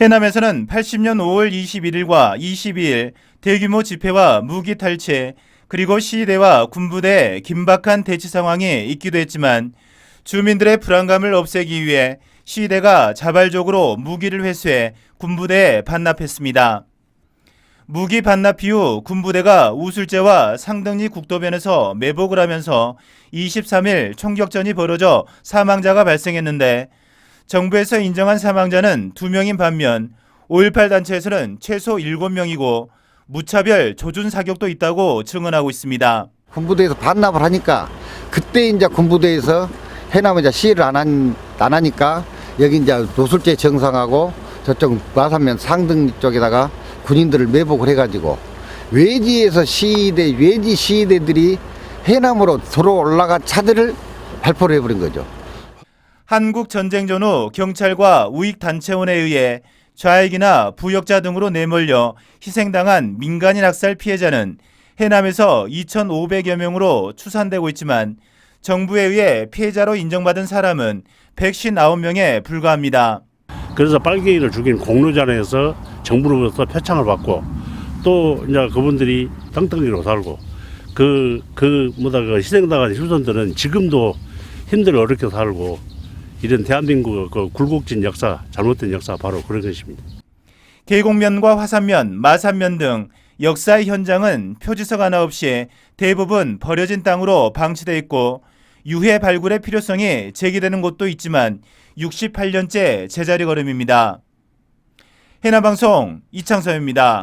해남에서는 80년 5월 21일과 22일 대규모 집회와 무기 탈취 그리고 시위대와 군부대의 긴박한 대치 상황이 있기도 했지만 주민들의 불안감을 없애기 위해 시위대가 자발적으로 무기를 회수해 군부대에 반납했습니다. 무기 반납 이후 군부대가 우술제와 상등리 국도변에서 매복을 하면서 23일 총격전이 벌어져 사망자가 발생했는데 정부에서 인정한 사망자는 2명인 반면 5.18 단체에서는 최소 7명이고 무차별 조준 사격도 있다고 증언하고 있습니다. 군부대에서 반납을 하니까 그때 이제 군부대에서 해남에 이제 시위를 안, 한, 안 하니까 여기 이제 노술제 정상하고 저쪽 마산면 상등 쪽에다가 군인들을 매복을 해가지고 외지에서 시위대 외지 시위대들이 해남으로 서로 올라간 차들을 발포를 해버린 거죠. 한국 전쟁 전후 경찰과 우익 단체원에 의해 좌익이나 부역자 등으로 내몰려 희생당한 민간인 학살 피해자는 해남에서 2,500여 명으로 추산되고 있지만 정부에 의해 피해자로 인정받은 사람은 159명에 불과합니다. 그래서 빨갱이를 죽인 공로잔에서 정부로부터 표창을 받고 또 이제 그분들이 땅덩이로 살고 그, 그, 뭐다, 그 희생당한 후손들은 지금도 힘들어 어렵게 살고 이런 대한민국 그 굴곡진 역사, 잘못된 역사 바로 그런 것입니다. 계곡면과 화산면, 마산면 등 역사의 현장은 표지석 하나 없이 대부분 버려진 땅으로 방치돼 있고 유해 발굴의 필요성이 제기되는 곳도 있지만 68년째 제자리 걸음입니다. 해나방송 이창섭입니다.